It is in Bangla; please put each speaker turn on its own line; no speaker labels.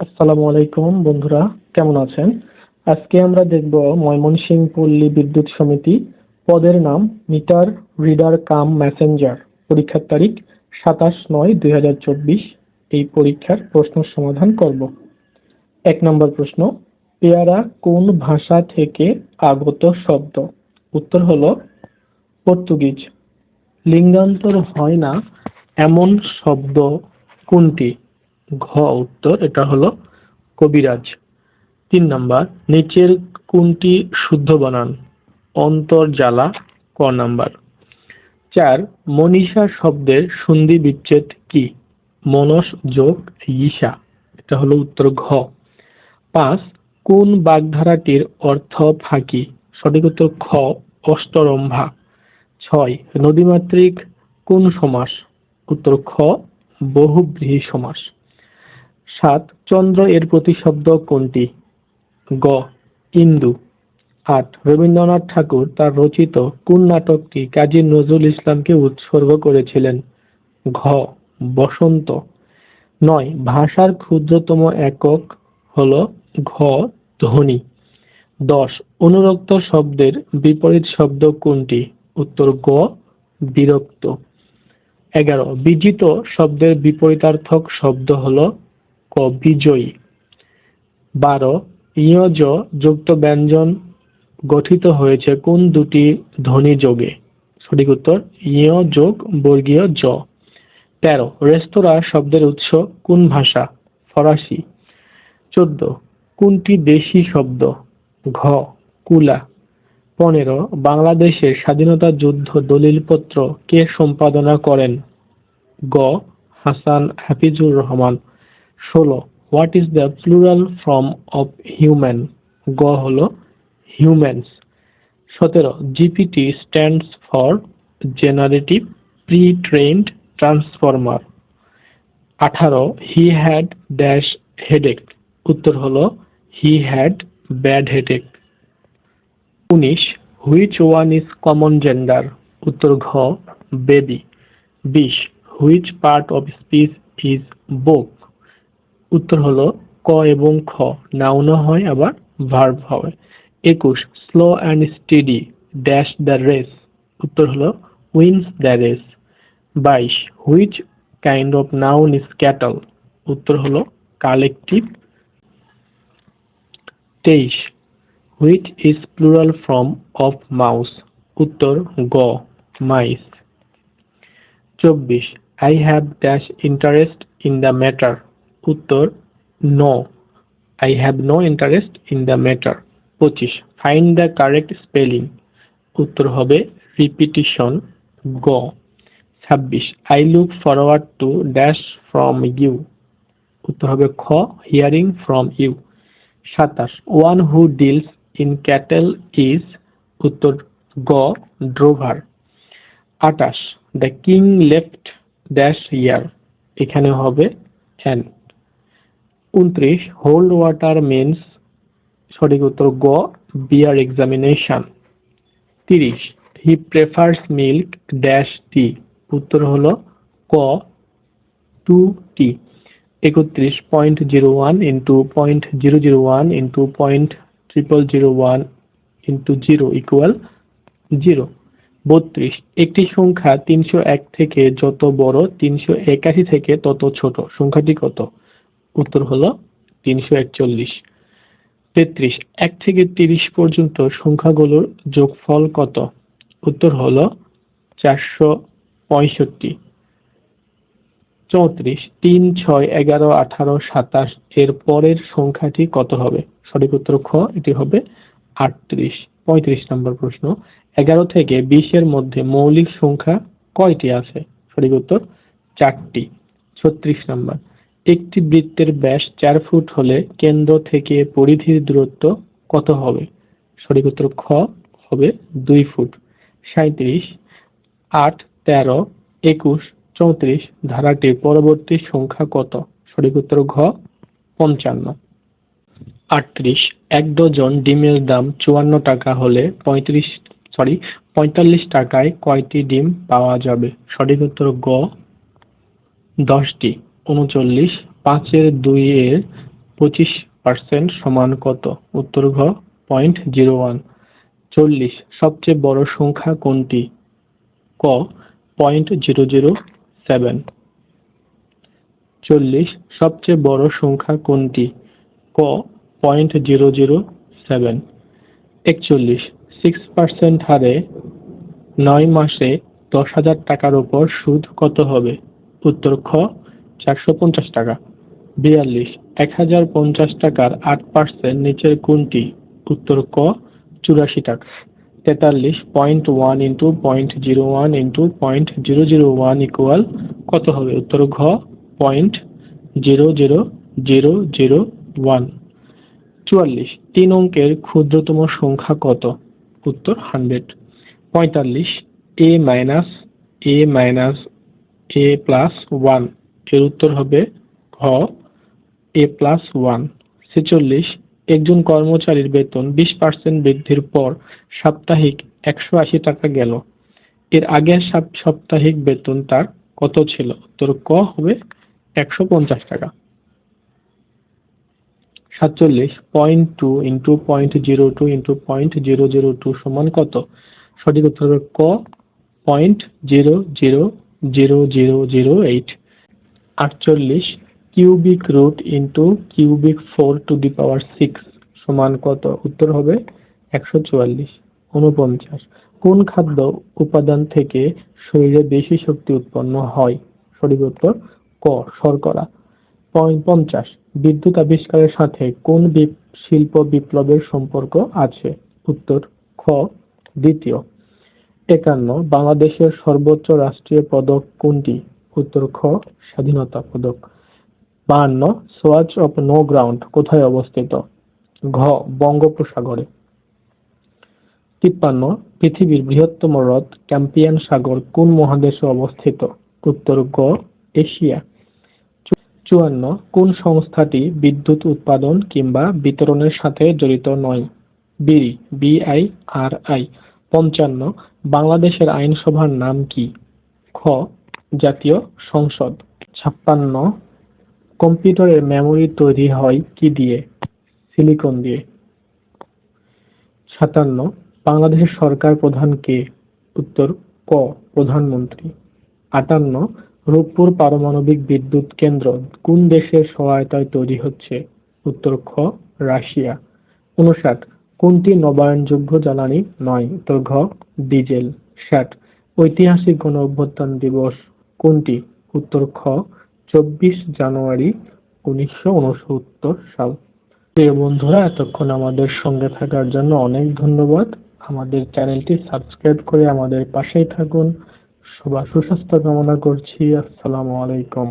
আসসালামু আলাইকুম, বন্ধুরা, কেমন আছেন? আজকে আমরা দেখব ময়মনসিং পল্লী বিদ্যুৎ সমিতি পদের নাম মিটার রিডার কাম মেসেঞ্জার। পরীক্ষার তারিখ সাতাশ নয় দুই এই পরীক্ষার প্রশ্ন সমাধান করব। এক নম্বর প্রশ্ন, পেয়ারা কোন ভাষা থেকে আগত শব্দ? উত্তর হলো, পর্তুগিজ। লিঙ্গান্তর হয় না এমন শব্দ কোনটি? ঘ উত্তর, এটা হলো কবিরাজ। তিন নাম্বার, নিচের কোনটি শুদ্ধ বানান? অন্তর্জালা ক নাম্বার। চার, মনীষা শব্দের সন্ধি বিচ্ছেদ কি? মনস যোগ ঈশা, এটা হলো উত্তর ঘ। পাঁচ, কোন বাগধারাটির অর্থ ফাঁকি? সঠিক উত্তর খ, অষ্টরম্ভা। ছয়, নদীমাতৃক কোন সমাস? উত্তর খ, বহুব্রীহি সমাস। সাত, চন্দ্র এর প্রতিশব্দ কোনটি? গ, ইন্দু। আট, রবীন্দ্রনাথ ঠাকুর তার রচিত কোন নাটকটি কাজী নজরুল ইসলামকে উৎসর্গ করেছিলেন? ঘ, বসন্ত। নয়, ভাষার ক্ষুদ্রতম একক হল ঘ, ধ্বনি। দশ, অনুরক্ত শব্দের বিপরীত শব্দ কোনটি? উত্তর, গ, বিরক্ত। এগারো, বিজিত শব্দের বিপরীতার্থক শব্দ হল ক বিজয়ী বারো, ইয়জ যুক্ত ব্যঞ্জন গঠিত হয়েছে কোন দুটি ধ্বনি যোগে? সঠিক উত্তর, ইয় যোগ বর্গীয় জ। তেরো, রেস্তোরাঁ শব্দের উৎস কোন ভাষা? ফরাসি। চোদ্দ, কোনটি দেশি শব্দ? ঘ, কুলা। পনেরো, বাংলাদেশের স্বাধীনতা যুদ্ধ দলিলপত্র কে সম্পাদনা করেন? গ, হাসান হাফিজুর রহমান। ষোলো। What is the plural form of human গ হল হিউম্যানস সতেরো GPT stands for generative pre trained transformer আঠারো হি হ্যাড ড্যাশ হেডেক উত্তর হল হি হ্যাড ব্যাড হেডেক উনিশ which one is common gender উত্তর ঘ বেবি বিশ which part of speech is book উত্তর হলো ক এবং খ। নাউনও হয়, আবার ভার্ব হয় একুশ slow and steady dash the race উত্তর হলো উইন্স দ্য রেস বাইশ which kind of noun is cattle উত্তর হলো কালেকটিভ তেইশ which is plural form of mouse উত্তর গ মাইস চব্বিশ I have dash interest in the matter উত্তর no I have no interest in the matter পঁচিশ ফাইন্ড দ্য কারেক্ট স্পেলিং উত্তর হবে রিপিটিশন গ ছাব্বিশ I look forward to dash from you উত্তর হবে, খ হিয়ারিং ফ্রম ইউ সাতাশ one who deals in cattle is উত্তর গ ড্রোভার আটাশ the king left dash year এখানে হবে অ্যান উনত্রিশ হোল্ড ওয়াটার মেন্স সঠিক উত্তর গ বিয়ার এক্সামিনেশন তিরিশ he prefers milk dash tea উত্তর হল ক টু টি একত্রিশ point zero one into point zero zero one into point triple zero one into zero equal zero বত্রিশ, একটি সংখ্যা তিনশো এক থেকে যত বড়, তিনশো একাশি থেকে তত ছোট। সংখ্যাটি কত? উত্তর হলো তিনশো একচল্লিশ। তেত্রিশ, এক থেকে তিরিশ পর্যন্ত সংখ্যাগুলোর যোগফল কত? উত্তর হলো চারশো পঁয়ষট্টি। চৌত্রিশ, তিন ছয় এগারো আঠারো সাতাশ, এর পরের সংখ্যাটি কত হবে? সঠিক উত্তর খ, এটি হবে আটত্রিশ। পঁয়ত্রিশ নম্বর প্রশ্ন, এগারো থেকে বিশের মধ্যে মৌলিক সংখ্যা কয়টি আছে? সঠিক উত্তর চারটি। ছত্রিশ নম্বর একটি বৃত্তের ব্যাস চার ফুট হলে কেন্দ্র থেকে পরিধির দূরত্ব কত হবে? সঠিক উত্তর খ হবে দুই ফুট। সাঁত্রিশ আট, তেরো, একুশ, চৌত্রিশ ধারাটির পরবর্তী সংখ্যা কত? সঠিক উত্তর ঘ, পঞ্চান্ন। আটত্রিশ, এক ডজন ডিমের দাম চুয়ান্ন টাকা হলে পঁয়ত্রিশ সরি পঁয়তাল্লিশ টাকায় কয়টি ডিম পাওয়া যাবে? সঠিক উত্তর গ, দশটি। উনচল্লিশ পাঁচের দুইয়ের পঁচিশ পার্সেন্ট সমান কত? উত্তর ঘ পয়েন্ট জিরো ওয়ান চল্লিশ, সবচেয়ে বড় সংখ্যা কোনটি? ক পয়েন্ট জিরো জিরো সেভেন চল্লিশ, সবচেয়ে বড় সংখ্যা কোনটি? ক পয়েন্ট জিরো জিরো সেভেন একচল্লিশ সিক্স পার্সেন্ট হারে নয় মাসে দশ হাজার টাকার উপর সুদ কত হবে? উত্তর খ চারশো পঞ্চাশ টাকা। বিয়াল্লিশ, এক হাজার পঞ্চাশ টাকার আট পার্সেন্ট নিচের কোনটি? উত্তর ক, চুরাশি টাকা। তেতাল্লিশ point one into point zero one into point zero zero one equal কত হবে? উত্তর ঘ point zero zero zero zero one চুয়াল্লিশ, তিন অঙ্কের ক্ষুদ্রতম সংখ্যা কত? উত্তর হান্ড্রেড পঁয়তাল্লিশ A minus A minus A plus one এর উত্তর হবে ঘ, এ প্লাস ওয়ান ছেচল্লিশ একজন কর্মচারীর বেতন বিশ পার্সেন্ট বৃদ্ধির পর সাপ্তাহিক একশো আশি টাকা গেল। এর আগের সাপ- সাপ্তাহিক বেতন তার কত ছিল? উত্তর ক হবে একশো পঞ্চাশ টাকা। সাতচল্লিশ point two into point zero two into point zero zero two সমান কত? সঠিক উত্তর হবে ক point zero zero zero zero zero eight আটচল্লিশ cubic root into cubic four to the power six সমান কত? উত্তর হবে একশো চুয়াল্লিশ উনপঞ্চাশ কোন খাদ্য উপাদান থেকে শরীরে বেশি শক্তি উৎপন্ন হয়? সঠিক উত্তর, ক, শর্করা। পঞ্চাশ, বিদ্যুৎ আবিষ্কারের সাথে কোন শিল্প বিপ্লবের সম্পর্ক আছে? উত্তর, খ। দ্বিতীয়, একান্ন, বাংলাদেশের সর্বোচ্চ রাষ্ট্রীয় পদক কোনটি? উত্তর খ, স্বাধীনতা পদক। বাহান্ন, সোয়াচ অফ নো গ্রাউন্ড, কোথায় অবস্থিত? ঘ, বঙ্গোপসাগরে। তিপ্পান্ন, পৃথিবীর বৃহত্তম হ্রদ, ক্যাম্পিয়ান সাগর, কোন মহাদেশে অবস্থিত? উত্তর গ, এশিয়া। চুয়ান্ন, কোন সংস্থাটি বিদ্যুৎ উৎপাদন কিংবা বিতরণের সাথে জড়িত নয়? বিড়ি বিআই আর আই। পঞ্চান্ন, বাংলাদেশের আইনসভার নাম কি? খ জাতীয় সংসদ। ছাপ্পান্ন, কম্পিউটারের মেমরি তৈরি হয় কি দিয়ে? সিলিকন দিয়ে। সাতান্ন, বাংলাদেশের সরকার প্রধান কে? উত্তর, ক, প্রধানমন্ত্রী। আটান্ন, রূপপুর পারমাণবিক বিদ্যুৎ কেন্দ্র কোন দেশের সহায়তায় তৈরি হচ্ছে? উত্তর, খ, রাশিয়া। উনষাট কোনটি নবায়নযোগ্য জ্বালানি নয়? উত্তর, ঘ, ডিজেল। ষাট, ঐতিহাসিক গণ অভ্যুত্থান দিবস কোনটি? উত্তর খ, চব্বিশ জানুয়ারি উনিশশো ঊনসত্তর সাল। প্রিয় বন্ধুরা, এতক্ষণ আমাদের সঙ্গে থাকার জন্য অনেক ধন্যবাদ। আমাদের চ্যানেলটি সাবস্ক্রাইব করে আমাদের পাশেই থাকুন। সবার সুস্বাস্থ্য কামনা করছি। আসসালামু আলাইকুম।